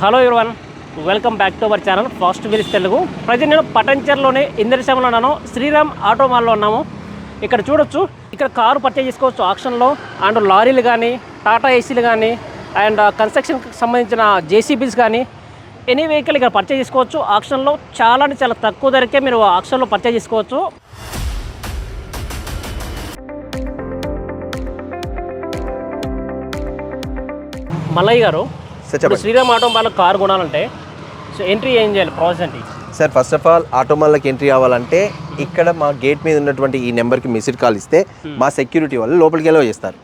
Hello everyone welcome back to our channel fast wheels Telugu. Present నేను పటంచర్లోని ఇంద్రశ్యామలో ఉన్నాను. Sriram auto మాల్లో ఉన్నాము. ఇక్కడ చూడొచ్చు ఇక్కడ కారు పర్చేజ్ చేసుకోవచ్చు ఆక్షన్లో అండ్ లారీలు కానీ టాటా ఏసీలు కానీ అండ్ కన్స్ట్రక్షన్కి సంబంధించిన జేసీబీస్ కానీ ఎనీ వెహికల్ ఇక్కడ పర్చేజ్ చేసుకోవచ్చు. ఆక్షన్లో చాలా అంటే చాలా తక్కువ ధరకే మీరు ఆక్షన్లో పర్చేజ్ చేసుకోవచ్చు. మల్లయ్య గారు ఇప్పుడు శ్రీరామ్ ఆటో వాళ్ళ కారు కొనాలంటే సో ఎంట్రీ ఏం చేయాలి? ప్రాసెస్ ఏంటి? సార్ ఫస్ట్ ఆఫ్ ఆల్ ఆటోమాల్లోకి ఎంట్రీ అవ్వాలంటే ఇక్కడ మా గేట్ మీద ఉన్నటువంటి ఈ నెంబర్కి మిస్డ్ కాల్ ఇస్తే మా సెక్యూరిటీ వాళ్ళు లోపలికి వెళ్ళి చేస్తారు.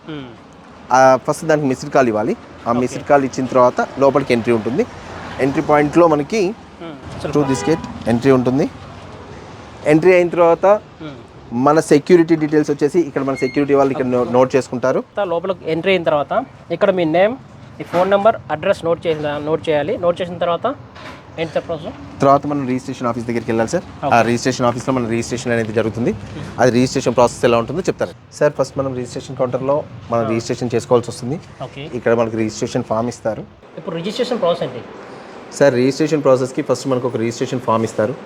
ఫస్ట్ దానికి మిస్డ్ కాల్ ఇవ్వాలి. ఆ మిస్డ్ కాల్ ఇచ్చిన తర్వాత లోపలికి ఎంట్రీ ఉంటుంది. ఎంట్రీ పాయింట్లో మనకి. టూ దిస్ గేట్ ఎంట్రీ ఉంటుంది. ఎంట్రీ అయిన తర్వాత. మన సెక్యూరిటీ డీటెయిల్స్ వచ్చేసి ఇక్కడ మన సెక్యూరిటీ వాళ్ళు ఇక్కడ నోట్ చేసుకుంటారు. లోపలికి ఎంట్రీ అయిన తర్వాత ఇక్కడ మీ నేమ్ మీ ఫోన్ నెంబర్ అడ్రస్ నోట్ చేసిన నోట్ చేయాలి. నోట్ చేసిన తర్వాత ఏంటి సార్ ప్రాసెస్ తర్వాత మనం రిజిస్ట్రేషన్ ఆఫీస్ దగ్గరికి వెళ్ళాలి సార్. ఆ రిజిస్ట్రేషన్ ఆఫీస్లో మన రిజిస్ట్రేషన్ అనేది జరుగుతుంది. అది రిజిస్ట్రేషన్ ప్రాసెస్ ఎలా ఉంటుందో చెప్తారు సార్ ఫస్ట్ మనం రిజిస్ట్రేషన్ కౌంటర్లో మనం రిజిస్ట్రేషన్ చేసుకోవాల్సి వస్తుంది. ఇక్కడ మనకు రిజిస్ట్రేషన్ ఫామ్ ఇస్తారు. ఇప్పుడు రిజిస్ట్రేషన్ ప్రాసెస్ ఏంటి? సార్ రిజిస్ట్రేషన్ ప్రాసెస్కి ఫస్ట్ మనకు ఒక రిజిస్ట్రేషన్ ఫామ్ ఇస్తారు.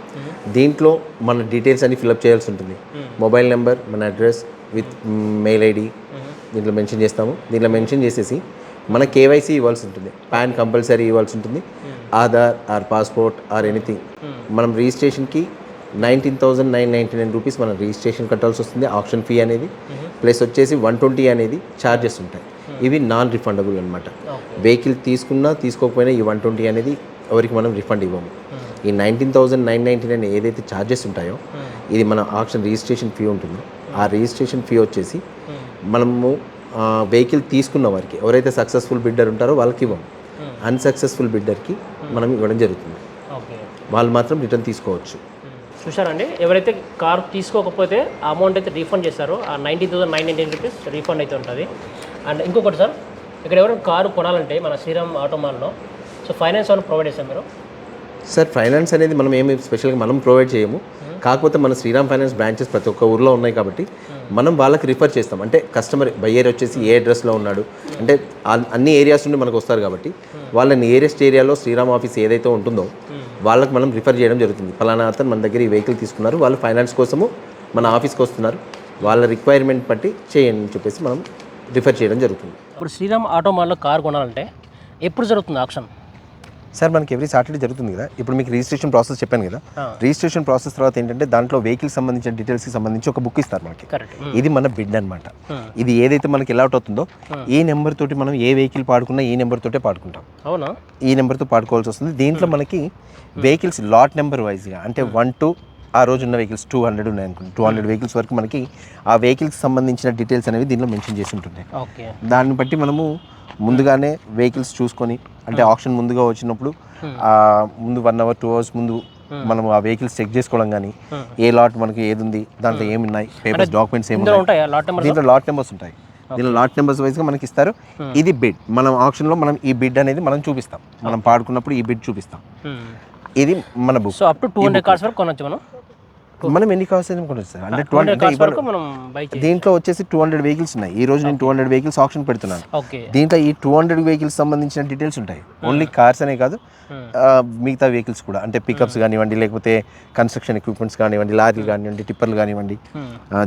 దీంట్లో మన డీటెయిల్స్ అన్ని ఫిల్అప్ చేయాల్సి ఉంటుంది. మొబైల్ నెంబర్ మన అడ్రస్ విత్ మెయిల్ ఐడి దీంట్లో మెన్షన్ చేస్తాము. దీంట్లో మెన్షన్ చేసేసి మన కేవైసీ ఇవ్వాల్సి ఉంటుంది. పాన్ కంపల్సరీ ఇవ్వాల్సి ఉంటుంది. Aadhaar or passport or anything. మనం రిజిస్ట్రేషన్కి nineteen thousand nine ninety nine rupees మనం రిజిస్ట్రేషన్ కట్టాల్సి వస్తుంది ఆప్షన్ ఫీ అనేది. ప్లస్ వచ్చేసి వన్ ట్వంటీ అనేది ఛార్జెస్ ఉంటాయి. ఇవి నాన్ రిఫండబుల్ అనమాట వెహికల్ తీసుకున్నా తీసుకోకపోయినా ఈ వన్ ట్వంటీ అనేది ఎవరికి మనం రిఫండ్ ఇవ్వము. ఈ nineteen thousand nine ninety nine ఏదైతే ఛార్జెస్ ఉంటాయో ఇది మన ఆప్షన్ రిజిస్ట్రేషన్ ఫీ ఉంటుందో. ఆ రిజిస్ట్రేషన్ ఫీ వచ్చేసి మనము వెహికల్ తీసుకున్న వారికి ఎవరైతే సక్సెస్ఫుల్ బిడ్డర్ ఉంటారో వాళ్ళకి ఇవ్వము అన్సక్సెస్ఫుల్ బిడ్డర్కి మనం ఇవ్వడం జరుగుతుంది. ఓకే వాళ్ళు మాత్రం రిటర్న్ తీసుకోవచ్చు. చూసారండి ఎవరైతే కార్ తీసుకోకపోతే ఆ అమౌంట్ అయితే రీఫండ్ చేస్తారో. ఆ ninety thousand nine nineteen rupees refund అయితే ఉంటుంది. అండ్ ఇంకొకటి సార్ ఇక్కడ ఎవరైనా కారు కొనాలంటే మన శ్రీరామ్ ఆటో మాల్లో సో ఫైనాన్స్ ఏమైనా ప్రొవైడ్ చేస్తాం మీరు. సార్ ఫైనాన్స్ అనేది మనం ఏమి స్పెషల్గా మనం ప్రొవైడ్ చేయము. కాకపోతే మన శ్రీరామ్ ఫైనాన్స్ బ్రాంచెస్ ప్రతి ఒక్క ఊర్లో ఉన్నాయి కాబట్టి మనం వాళ్ళకి రిఫర్ చేస్తాం. అంటే కస్టమర్ బయ్యర్ వచ్చేసి ఏ అడ్రస్లో ఉన్నాడు. అంటే అన్ని ఏరియాస్ నుండి మనకు వస్తారు కాబట్టి వాళ్ళ నియరెస్ట్ ఏరియాలో శ్రీరామ్ ఆఫీస్ ఏదైతే ఉంటుందో వాళ్ళకి మనం రిఫర్ చేయడం జరుగుతుంది. ఫలానా అతను మన దగ్గర ఈ వెహికల్ తీసుకున్నారు. వాళ్ళు ఫైనాన్స్ కోసము మన ఆఫీస్కి వస్తున్నారు. వాళ్ళ రిక్వైర్మెంట్ బట్టి చేయండి అని చెప్పేసి మనం రిఫర్ చేయడం జరుగుతుంది. ఇప్పుడు శ్రీరామ్ ఆటో మాల్లో కార్ కొనాలంటే ఎప్పుడు జరుగుతుంది ఆప్షన్ సార్ మనకి ఎవ్రీ సాటర్డే జరుగుతుంది కదా. ఇప్పుడు మీకు రిజిస్ట్రేషన్ ప్రాసెస్ చెప్పాను కదా. రిజిస్ట్రేషన్ ప్రాసెస్ తర్వాత ఏంటంటే దాంట్లో వెహికల్ సంబంధించిన డీటెయిల్స్కి సంబంధించి ఒక బుక్ ఇస్తారు మనకి. ఇది మన బిడ్ అనమాట Hmm. ఇది ఏదైతే మనకి ఎలా అవుతుందో ఈ నెంబర్ తోటి మనం ఏ వెహికల్ పాడుకున్నా ఈ నెంబర్ తోటే పాడుకుంటాం. అవునా? ఈ నెంబర్తో పాడుకోవాల్సి వస్తుంది. దీంట్లో మనకి వెహికల్స్ లాట్ నెంబర్ వైజ్గా అంటే వన్ టు ఆ రోజు ఉన్న వెహికల్స్ టూ హండ్రెడ్ ఉన్నాయి అనుకోండి టూ హండ్రెడ్ వెహికల్స్ వరకు మనకి ఆ వెహికల్కి సంబంధించిన డీటెయిల్స్ అనేవి దీనిలో మెన్షన్ చేసి ఉంటుంది దాన్ని బట్టి మనము ముందుగానే వెహికల్స్ చూసుకొని అంటే ఆప్షన్ ముందుగా వచ్చినప్పుడు ఆ ముందు వన్ అవర్ టూ అవర్స్ ముందు మనం ఆ వెహికల్స్ చెక్ చేసుకోవడం కానీ ఏ లాట్ మనకి ఏది ఉంది దాంట్లో ఏమి ఉన్నాయి పేపర్స్ డాక్యుమెంట్స్ ఏమి దీంట్లో లాట్ నెంబర్స్ ఉంటాయి. దీనిలో లాట్ నెంబర్స్ వైజ్గా మనకి ఇస్తారు. ఇది బిడ్ మనం ఆప్షన్లో మనం ఈ బిడ్ అనేది మనం చూపిస్తాం. మనం పాడుకున్నప్పుడు ఈ బిడ్ చూపిస్తాం. ఇది మన book so up to two hundred cars వరకు కొనొచ్చు మనం? మనం ఎన్ని కావాల్సి అనుకుంటుంది సార్. అంటే టూ హండ్రెడ్ కార్స్ దీంట్లో వచ్చేసి టూ హండ్రెడ్ వెహికల్స్ ఉన్నాయి. ఈ రోజు నేను టూ హండ్రెడ్ వెహికల్స్ ఆప్షన్ పెడుతున్నాను. దీంట్లో ఈ టూ హండ్రెడ్ వెహికల్స్ సంబంధించిన డీటెయిల్స్ ఉంటాయి. ఓన్లీ కార్స్ అనే కాదు ఆ, మిగతా వెహికల్స్ కూడా. అంటే పికప్స్ కానివ్వండి లేకపోతే కన్స్ట్రక్షన్ ఎక్విప్మెంట్స్ కానివ్వండి లారీలు కానివ్వండి టిప్పర్లు కానివ్వండి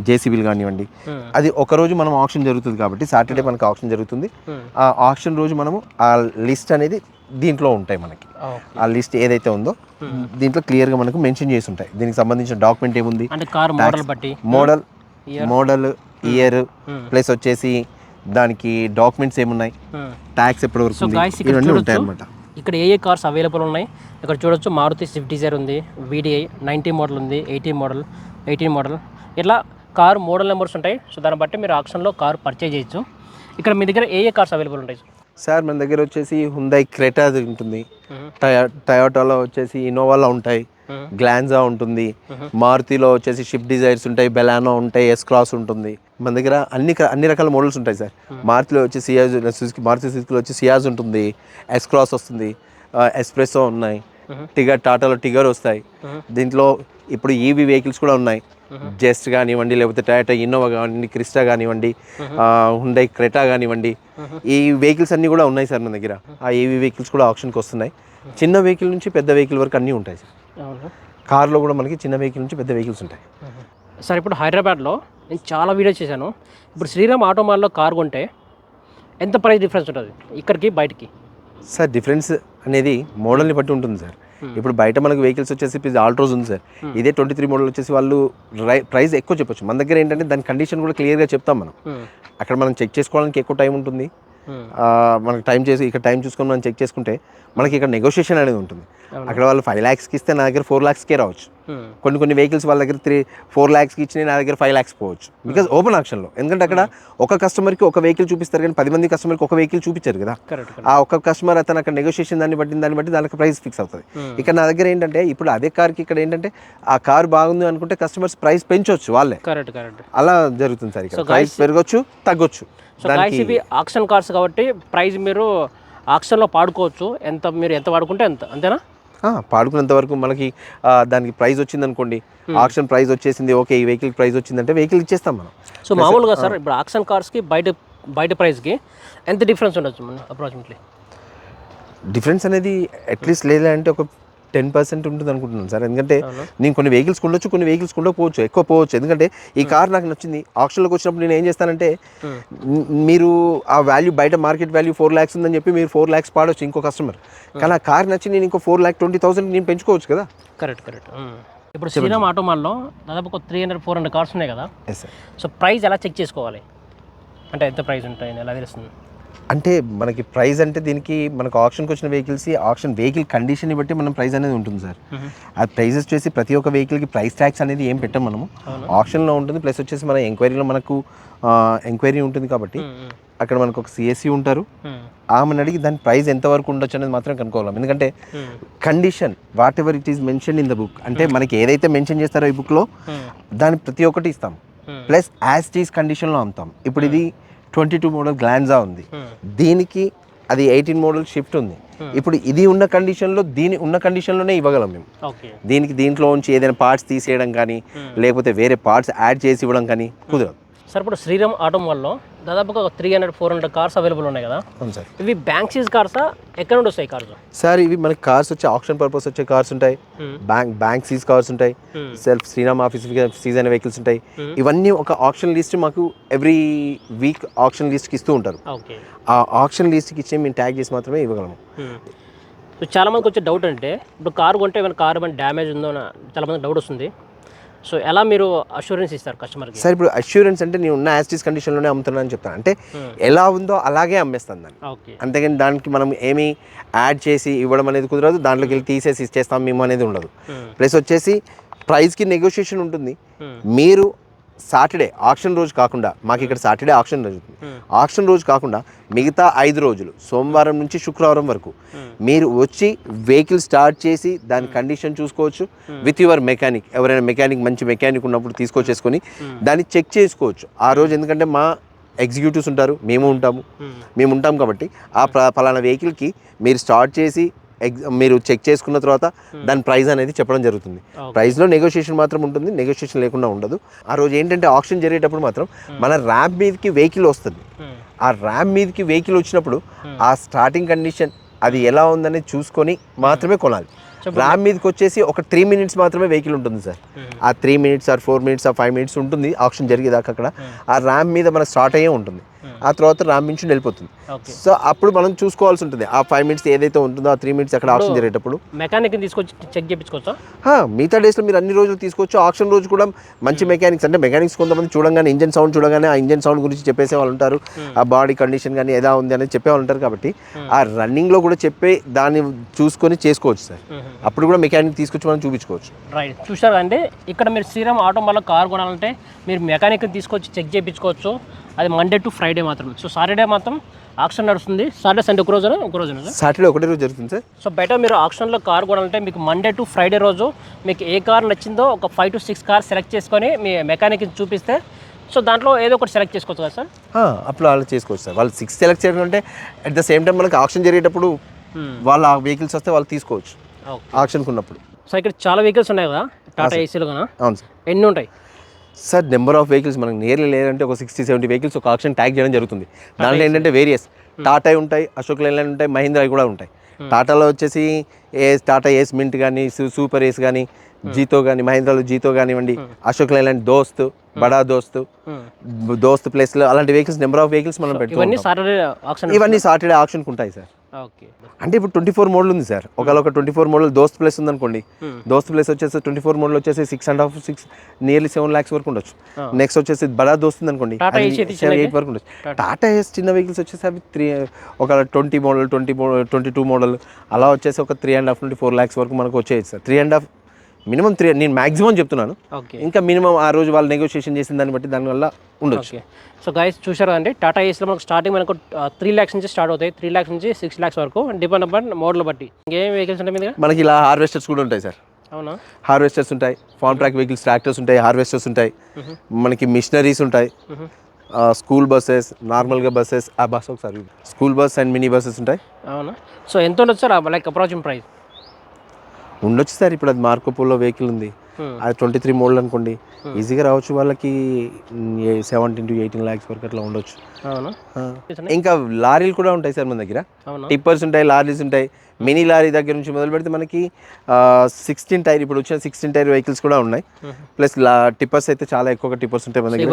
జేసీబీలు కానివ్వండి. అది ఒక రోజు మనం ఆప్షన్ జరుగుతుంది కాబట్టి సాటర్డే మనకు ఆప్షన్ జరుగుతుంది. ఆ ఆప్షన్ రోజు మనము ఆ లిస్ట్ అనేది దీంట్లో ఉంటాయి మనకి. ఆ లిస్ట్ ఏదైతే ఉందో దీంట్లో క్లియర్గా మనకు మెన్షన్ చేసి ఉంటాయి. దీనికి సంబంధించిన డాక్యుమెంట్ ఏముంది? అంటే కార్ మోడల్ బట్టి. మోడల్ మోడల్ ఇయర్ ప్లస్ వచ్చేసి దానికి డాక్యుమెంట్స్ ఏమున్నాయి? ట్యాక్స్ ఎప్పటి వరకు ఇవన్నీ. ఉంటాయి అనమాట ఇక్కడ ఏ ఏ కార్స్ అవైలబుల్ ఉన్నాయి? ఇక్కడ చూడొచ్చు మారుతి స్విఫ్ట్ డిజైర్ ఉంది వీడిఐ నైంటీ మోడల్ ఉంది ఎయిటీ మోడల్ ఎయిటీన్ మోడల్. ఇట్లా కార్ మోడల్ నెంబర్స్ ఉంటాయి. సో దాన్ని బట్టి మీరు ఆప్షన్లో కార్ పర్చేజ్ చేయొచ్చు. ఇక్కడ మీ దగ్గర ఏ ఏ కార్స్ అవైలబుల్ ఉంటాయి? సార్ మన దగ్గర వచ్చేసి హుందై క్రెటా ఉంటుంది. టయా టయోటాలో వచ్చేసి ఇన్నోవాలో ఉంటాయి. గ్లాన్జా ఉంటుంది. మారుతిలో వచ్చేసి షిఫ్ట్ డిజైర్స్ ఉంటాయి. బెలానో ఉంటాయి. ఎస్ క్రాస్ ఉంటుంది. మన దగ్గర అన్ని అన్ని రకాల మోడల్స్ ఉంటాయి సార్. మారుతిలో వచ్చి సియాజ్ సుజుకి మారుతి సుజుకిలో వచ్చి సియాజ్ ఉంటుంది. ఎస్ క్రాస్ వస్తుంది ఎస్ప్రెసో ఉన్నాయి. టిగర్ టాటాలో టిగర్ వస్తాయి. దీంట్లో ఇప్పుడు ఈవీ వెహికల్స్ కూడా ఉన్నాయి. జెస్ట్ కానివ్వండి లేకపోతే టయాటా ఇన్నోవా కానివ్వండి క్రిస్టా కానివ్వండి హుండై క్రెటా కానివ్వండి ఈ వెహికల్స్ అన్నీ కూడా ఉన్నాయి సార్ మన దగ్గర. ఆ ఏవి వెహికల్స్ కూడా ఆప్షన్కి వస్తున్నాయి. చిన్న వెహికల్ నుంచి పెద్ద వెహికల్ వరకు అన్నీ ఉంటాయి సార్. కార్లో కూడా మనకి చిన్న వెహికల్ నుంచి పెద్ద వెహికల్స్ ఉంటాయి. సార్ ఇప్పుడు హైదరాబాద్లో నేను చాలా వీడియోస్ చేశాను. ఇప్పుడు శ్రీరామ్ ఆటో మాల్లో కార్ కొంటే ఎంత ప్రైస్ డిఫరెన్స్ ఉంటుంది ఇక్కడికి బయటికి? సార్ డిఫరెన్స్ అనేది మోడల్ని బట్టి ఉంటుంది సార్. ఇప్పుడు బయట మనకు వెహికల్స్ వచ్చేసి ఆల్ట్రోజ్ ఉంది సార్. ఇదే ట్వంటీ త్రీ మోడల్ వచ్చేసి వాళ్ళు ప్రైస్ ఎక్కువ చెప్పొచ్చు. మన దగ్గర ఏంటంటే దాని కండిషన్ కూడా క్లియర్గా చెప్తాం మనం. అక్కడ మనం చెక్ చేసుకోవడానికి ఎక్కువ టైం ఉంటుంది. మనకి టైం చేసి ఇక్కడ టైం చూసుకొని మనం చెక్ చేసుకుంటే మనకి ఇక్కడ నెగోషియేషన్ అనేది ఉంటుంది. అక్కడ వాళ్ళు ఫైవ్ ల్యాక్స్కి ఇస్తే నా దగ్గర ఫోర్ ల్యాక్స్కే రావచ్చు. కొన్ని కొన్ని వెహికల్స్ వాళ్ళ దగ్గర త్రీ ఫోర్ ల్యాక్స్కి ఇచ్చినాయి నా దగ్గర ఫైవ్ ల్యాక్స్ పోవచ్చు. బికాజ్ ఓపెన్ ఆప్షన్లో ఎందుకంటే అక్కడ ఒక కస్టమర్కి ఒక వెహికల్ చూపిస్తారు కానీ పది మంది కస్టమర్కి ఒక వెహికల్ చూపించారు కదా. ఆ ఒక్క కస్టమర్ అతను అక్కడ నెగోషియేషన్ దాన్ని బట్టి దాన్ని బట్టి దానికి ప్రైస్ ఫిక్స్ అవుతుంది. ఇక్కడ నా దగ్గర ఏంటంటే ఇప్పుడు అదే కార్కి ఇక్కడ ఏంటంటే ఆ కార్ బాగుంది అనుకుంటే కస్టమర్స్ ప్రైస్ పెంచవచ్చు వాళ్ళే. కరెక్ట్ కరెక్ట్ అలా జరుగుతుంది సార్ ఇక్కడ. ప్రైస్ పెరగచ్చు తగ్గొచ్చు. ఆక్షన్ కార్స్ కాబట్టి ప్రైస్ మీరు ఆక్షన్లో పాడుకోవచ్చు. ఎంత మీరు ఎంత వాడుకుంటే ఎంత అంతేనా? పాడుకున్నంత వరకు మనకి దానికి ప్రైస్ వచ్చింది అనుకోండి ఆప్షన్ ప్రైస్ వచ్చేసింది ఓకే ఈ వెహికల్ ప్రైస్ వచ్చిందంటే వెహికల్ ఇచ్చేస్తాం మనం. సో మామూలుగా సార్ ఇప్పుడు ఆక్షన్ కార్స్కి బయట బయట ప్రైస్కి ఎంత డిఫరెన్స్ ఉండొచ్చు మన అప్రాక్సిమేట్లీ? డిఫరెన్స్ అనేది అట్లీస్ట్ లేదంటే ఒక టెన్ పర్సెంట్ ఉంటుంది అనుకుంటున్నాను సార్. ఎందుకంటే నేను కొన్ని వెహికల్స్ ఉండొచ్చు కొన్ని వెహికల్స్ ఉండకపోవచ్చు ఎక్కువ పోవచ్చు. ఎందుకంటే ఈ కార్ నాకు నచ్చింది. ఆప్షన్లోకి వచ్చినప్పుడు నేను ఏం చేస్తానంటే మ్, మీరు ఆ వాల్యూ బయట మార్కెట్ వాల్యూ ఫోర్ ల్యాక్స్ ఉందని చెప్పి మీరు ఫోర్ ల్యాక్స్ పాడొచ్చు ఇంకో కస్టమర్ కానీ ఆ కార్ నచ్చి నేను ఇంకో ఫోర్ ల్యాక్ ట్వంటీ థౌసండ్ నేను పెంచుకోవచ్చు కదా? కరెక్ట్ కరెక్ట్ ఇప్పుడు శ్రీరామ్ ఆటో మాల్లో దాదాపు ఒక three hundred four hundred cars ఉన్నాయి కదా? సో ప్రైస్ ఎలా చెక్ చేసుకోవాలి? అంటే ఎంత ప్రైస్ ఉంటాయని ఎలా తెలుస్తుంది? అంటే మనకి ప్రైస్ అంటే దీనికి మనకు ఆప్షన్కి వచ్చిన వెహికల్స్ ఆప్షన్ వెహికల్ కండిషన్ బట్టి మనం ప్రైస్ అనేది ఉంటుంది సార్. ఆ ప్రైజెస్ వచ్చేసి ప్రతి ఒక్క వెహికల్కి ప్రైస్ ట్యాక్స్ అనేది ఏం పెట్టాం మనము. ఆప్షన్లో ఉంటుంది ప్లస్ వచ్చేసి మన ఎంక్వైరీలో మనకు ఎంక్వైరీ ఉంటుంది కాబట్టి అక్కడ మనకు ఒక సిఎస్సి ఉంటారు. ఆమెను అడిగి దాని ప్రైస్ ఎంతవరకు ఉండొచ్చు అనేది మాత్రం కనుక్కోవాలి. ఎందుకంటే condition whatever it is mention in the book అంటే మనకి ఏదైతే మెన్షన్ చేస్తారో ఈ బుక్లో దాని ప్రతి ఒక్కటి ఇస్తాం. ప్లస్ యాజ్ టీస్ కండిషన్లో అమ్ముతాం. ఇప్పుడు ఇది ట్వంటీ టూ మోడల్ గ్లాన్జా ఉంది. దీనికి అది ఎయిటీన్ మోడల్ షిఫ్ట్ ఉంది. ఇప్పుడు ఇది ఉన్న కండిషన్లో దీని ఉన్న కండిషన్లోనే ఇవ్వగలం మేము. దీనికి దీంట్లో నుంచి ఏదైనా పార్ట్స్ తీసేయడం కానీ లేకపోతే వేరే పార్ట్స్ యాడ్ చేసి ఇవ్వడం కానీ కుదరదు. సార్ ఇప్పుడు శ్రీరామ్ ఆటో మాల్లో దాదాపుగా ఒక three hundred four hundred cars available ఉన్నాయి కదా. అవును సార్. ఇవి బ్యాంక్ సీజ్ కార్సా ఎక్కడ నుండి వస్తాయి కార్స్ సార్ ఇవి మనకి కార్స్ వచ్చే ఆప్షన్ పర్పస్ వచ్చే కార్స్ ఉంటాయి. బ్యాంక్ బ్యాంక్ సీజ్ కార్స్ ఉంటాయి. సెల్ఫ్ శ్రీరామ్ ఆఫీస్ సీజ్ అనే వెహికల్స్ ఉంటాయి. ఇవన్నీ ఒక ఆప్షన్ లిస్ట్ మాకు ఎవ్రీ వీక్ ఆప్షన్ లిస్ట్కి ఇస్తూ ఉంటారు. ఆ ఆప్షన్ లిస్ట్కి ఇచ్చే మేము ట్యాగ్ చేసి మాత్రమే ఇవ్వగలము. సో చాలా మందికి వచ్చే డౌట్ అంటే ఇప్పుడు కారు కొంటే ఏమైనా కారు ఏమైనా డ్యామేజ్ ఉందో చాలా మంది డౌట్ వస్తుంది. సో ఎలా మీరు అష్యూరెన్స్ ఇస్తారు కస్టమర్కి సార్ ఇప్పుడు అష్యూరెన్స్ అంటే నేను ఉన్న యాస్టీస్ కండిషన్లోనే అమ్ముతున్నాను అని చెప్తాను. అంటే ఎలా ఉందో అలాగే అమ్మేస్తాను దాన్ని. ఓకే. అంతేగాని దానికి మనం ఏమీ యాడ్ చేసి ఇవ్వడం అనేది కుదరదు. దాంట్లోకి వెళ్ళి తీసేసి ఇచ్చేస్తాం మేము అనేది ఉండదు. ప్లస్ వచ్చేసి ప్రైస్కి నెగోషియేషన్ ఉంటుంది. మీరు సాటర్డే ఆక్షన్ రోజు కాకుండా మాకు ఇక్కడ సాటర్డే ఆక్షన్ రోజు ఆక్షన్ రోజు కాకుండా మిగతా ఐదు రోజులు సోమవారం నుంచి శుక్రవారం వరకు మీరు వచ్చి వెహికల్ స్టార్ట్ చేసి దాని కండిషన్ చూసుకోవచ్చు. విత్ యువర్ మెకానిక్ ఎవరైనా మెకానిక్ మంచి మెకానిక్ ఉన్నప్పుడు తీసుకొచ్చేసుకొని దాన్ని చెక్ చేసుకోవచ్చు. ఆ రోజు ఎందుకంటే మా ఎగ్జిక్యూటివ్స్ ఉంటారు మేము ఉంటాము. మేము ఉంటాం కాబట్టి ఆ ప్ర- పలానా వెహికల్కి మీరు స్టార్ట్ చేసి మీరు చెక్ చేసుకున్న తర్వాత దాని ప్రైస్ అనేది చెప్పడం జరుగుతుంది. ప్రైస్లో నెగోషియేషన్ మాత్రం ఉంటుంది నెగోషియేషన్ లేకుండా ఉండదు. ఆ రోజు ఏంటంటే ఆప్షన్ జరిగేటప్పుడు మాత్రం మన ర్యాప్ మీదకి వెహికల్ వస్తుంది. ఆ ర్యామ్ మీదకి వెహికల్ వచ్చినప్పుడు ఆ స్టార్టింగ్ కండిషన్ అది ఎలా ఉందనేది చూసుకొని మాత్రమే కొనాలి. ర్యామ్ మీదకి వచ్చేసి ఒక త్రీ మినిట్స్ మాత్రమే వెహికల్ ఉంటుంది సార్. ఆ three minutes or four minutes ఆ ఫైవ్ మినిట్స్ ఉంటుంది ఆప్షన్ జరిగేదాకా అక్కడ. ఆ ర్యామ్ మీద మనకు స్టార్ట్ అయ్యే ఉంటుంది. ఆ తర్వాత నుంచి వెళ్ళిపోతుంది. సో అప్పుడు మనం చూసుకోవాల్సి ఉంటుంది. ఆ ఫైవ్ మినిట్స్ ఏదైతే ఉంటుందో ఆ త్రీ మినిట్స్ అక్కడ ఆప్షన్ జరిగేటప్పుడు. మెకానిక్ని తీసుకొచ్చి చెక్ చేయించుకోవచ్చా మిగతా డేస్లో మీరు అన్ని రోజులు తీసుకోవచ్చు. ఆప్షన్ రోజు కూడా మంచి మెకానిక్స్ అంటే మెకానిక్స్ కొంతమంది చూడగానే ఇంజన్ సౌండ్ చూడగానే ఆ ఇంజన్ సౌండ్ గురించి చెప్పేసే వాళ్ళు ఉంటారు. ఆ బాడీ కండిషన్ కానీ ఎలా ఉంది అనేది చెప్పే వాళ్ళు ఉంటారు కాబట్టి ఆ రన్నింగ్లో కూడా చెప్పే దాన్ని చూసుకొని చేసుకోవచ్చు సార్. అప్పుడు కూడా మెకానిక్ తీసుకొచ్చి మనం చూపించుకోవచ్చు. రైట్ చూసారు అంటే ఇక్కడ మీరు శ్రీరామ్ ఆటో వల్ల కార్ కొనాలంటే మీరు మెకానిక్ని తీసుకొచ్చి చెక్ చేయించుకోవచ్చు అది మండే టు ఫ్రైడే మాత్రం సో సాటర్డే మాత్రం ఆక్షన్ నడుస్తుంది. సాటర్డే సండే ఒక రోజున? ఒక రోజున సాటర్డే ఒకటే రోజు జరుగుతుంది సార్. సో బయట మీరు ఆప్షన్లో కార్ కొనాలంటే మీకు మండే టు ఫ్రైడే రోజు మీకు ఏ కార్ నచ్చిందో ఒక five to six car select చేసుకొని మీ మెకానిక్ చూపిస్తే సో దాంట్లో ఏదో ఒకటి సెలెక్ట్ చేసుకోవచ్చు కదా సార్? అప్పుడు వాళ్ళు చేసుకోవచ్చు సార్. వాళ్ళు సిక్స్ సెలెక్ట్ చేయడం అంటే అట్ ద సేమ్ టైం మనకి ఆప్షన్ జరిగేటప్పుడు వాళ్ళు ఆ వెహికల్స్ వస్తే వాళ్ళు తీసుకోవచ్చు ఓకే ఆప్షన్కి ఉన్నప్పుడు సో ఇక్కడ చాలా వెహికల్స్ ఉన్నాయి కదా? టాటా ఏసీలు కదా అవును సార్. ఎన్ని ఉంటాయి? సార్ నెంబర్ ఆఫ్ వెహికల్స్ మనకు నియర్లీ లేదంటే ఒక సిక్స్టీ సెవెంటీ వెహికల్స్ ఒక ఆప్షన్ ట్యాగ్ చేయడం జరుగుతుంది. దాంట్లో ఏంటంటే వేరియస్ టాటా ఉంటాయి అశోక్ లైలాండ్ ఉంటాయి మహీంద్రా కూడా ఉంటాయి. టాటాలో వచ్చేసి ఏస్ టాటా ఏస్ మింట్ కానీ సూపర్ ఏస్ కానీ జీతో కానీ మహీంద్రాలో జీతో కానివ్వండి అశోక్ లైలాండ్ దోస్త్ బడా దోస్త్ దోస్త్ ప్లేస్లో అలాంటి వెహికల్స్ నెంబర్ ఆఫ్ వెహికల్స్ మనం పెట్టుకుంటాం ఇవన్నీ సాటర్డే ఆప్షన్ ఉంటాయి సార్ అంటే ఇప్పుడు ట్వంటీ ఫోర్ మోడల్ ఉంది సార్. ఒకవేళ ఒక twenty four model Dost plus ఉందనుకోండి దోస్త్ ప్లేస్ వచ్చేసి ట్వంటీ ఫోర్ మోడల్ వచ్చేసి six and half six nearly seven lakhs వరకు ఉండొచ్చు. నెక్స్ట్ వచ్చేసి బడా దోస్త్ ఉంది అనుకోండి అయితే ఎయిట్ వరకు ఉండొచ్చు. టాటా ఏస్ చిన్న వెహికల్స్ వచ్చేసి అవి త్రీ ఒక twenty model twenty twenty two model అలా వచ్చేసి ఒక త్రీ అండ్ హాఫ్ నుండి ఫోర్ ల్యాక్స్ వరకు మనకు వచ్చేది sir. Three and half minimum three నేను మాక్సిమం చెప్తున్నాను. ఓకే. ఇంకా మినిమం ఆ రోజు వాళ్ళు నెగోషియేషన్ చేసిన దాన్ని బట్టి దానివల్ల ఉండొచ్చు. సో గైస్ చూసారు అండి టాటా ఏస్లో మనకు స్టార్టింగ్ మనకు త్రీ ల్యాక్స్ నుంచి స్టార్ట్ అవుతాయి. త్రీ ల్యాక్స్ నుంచి సిక్స్ ల్యాక్స్ వరకు డిపెండ్ అపాన్ మోడల్ బట్టి. ఇంకేం వెహికల్స్ ఉంటాయి మీద మనకి ఇలా హార్వెస్టర్స్ కూడా ఉంటాయి సార్. అవునా? హార్వెస్టర్స్ ఉంటాయి ఫార్మ్ ట్రాక్ వెహికల్స్ ట్రాక్టర్స్ ఉంటాయి హార్వెస్టర్స్ ఉంటాయి. మనకి మిషనరీస్ ఉంటాయి. స్కూల్ బస్సెస్ నార్మల్గా బస్సెస్ ఆ బస్ ఒకసారి school bus and mini buses ఉంటాయి. అవునా? సో ఎంత ఉండొచ్చు సార్ లైక్ అప్రాచింగ్ ప్రైస్ ఉండొచ్చు సార్ ఇప్పుడు అది మార్కోపోలో వెహికల్ ఉంది. అది ట్వంటీ త్రీ మోడల్ అనుకోండి. ఈజీగా రావచ్చు వాళ్ళకి సెవెంటీన్ టు ఎయిటీన్ ల్యాక్స్ వరకు అట్లా ఉండొచ్చు. ఇంకా లారీలు కూడా ఉంటాయి సార్ మన దగ్గర. టిప్పర్స్ ఉంటాయి లారీస్ ఉంటాయి. మినీ లారీ దగ్గర నుంచి మొదలు పెడితే మనకి సిక్స్టీన్ టైర్ ఇప్పుడు వచ్చిన సిక్స్టీన్ టైర్ వెహికల్స్ కూడా ఉన్నాయి. ప్లస్ లా టిప్పర్స్ అయితే చాలా ఎక్కువగా టిప్పర్స్ ఉంటాయి మన దగ్గర.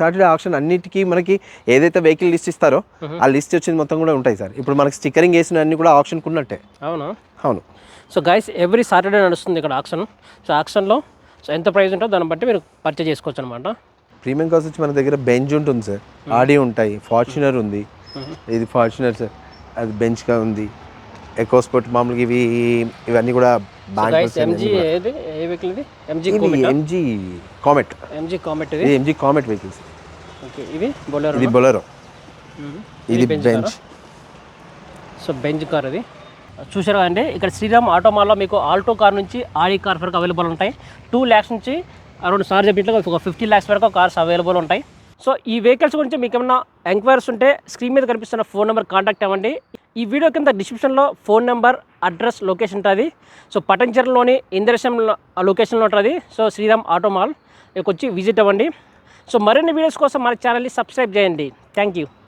సాటర్డే ఆప్షన్ అన్నిటికీ మనకి ఏదైతే వెహికల్ లిస్ట్ ఇస్తారో ఆ లిస్ట్ వచ్చింది మొత్తం కూడా ఉంటాయి సార్. ఇప్పుడు మనకి స్టిక్కరింగ్ వేసిన అన్ని కూడా ఆప్షన్ ఉన్నట్టే. అవునా? అవును. సో గైస్ ఎవ్రీ సాటర్డే నడుస్తుంది ఇక్కడ ఆక్షన్ సో ఆక్షన్లో సో ఎంత ప్రైస్ ఉంటుందో దాన్ని బట్టి మీరు పర్చేజ్ చేసుకోవచ్చు అనమాట ప్రీమియం కాస్ట్ వచ్చి మన దగ్గర బెంజ్ ఉంటుంది సార్. ఆడి ఉంటాయి. ఫార్చునర్ ఉంది. ఇది ఫార్చునర్ సార్. అది బెంచ్గా ఉంది. ఎకో స్పోర్ట్ మామూలుగా ఇవి ఇవన్నీ కూడా ఎంజీ ఇది? కామెట్ ఎంజీ కామెట్ ఇది? ఇది ఎంజీ కామెట్ వెహికల్స్ బొలెరో ఇది బొలెరో ఇది బెంచ్ సో బెంజ్ కార్? ఇది చూసారు అండి ఇక్కడ శ్రీరామ్ ఆటో మాల్లో మీకు ఆల్టో కార్ నుంచి ఆడి కార్ వరకు అవైలబుల్ ఉంటాయి. టూ ల్యాక్స్ నుంచి అరౌండ్ సార్ చెప్పినట్లుగా ఒక ఫిఫ్టీ ల్యాక్స్ వరకు కార్స్ అవైలబుల్ ఉంటాయి. సో ఈ వెహికల్స్ గురించి మీకు ఏమైనా ఎంక్వైరీస్ ఉంటే స్క్రీన్ మీద కనిపిస్తున్న ఫోన్ నెంబర్ కాంటాక్ట్ అవ్వండి. ఈ వీడియో కింద డిస్క్రిప్షన్లో ఫోన్ నెంబర్ అడ్రస్ లొకేషన్ ఉంటుంది. సో పటంచర్లోని ఇంద్రశం లొకేషన్లో ఉంటుంది. So Sriram auto mall. ఇక్కడికి వచ్చి విజిట్ అవ్వండి. సో మరిన్ని వీడియోస్ కోసం మన ఛానల్ని సబ్స్క్రైబ్ చేయండి. Thank you.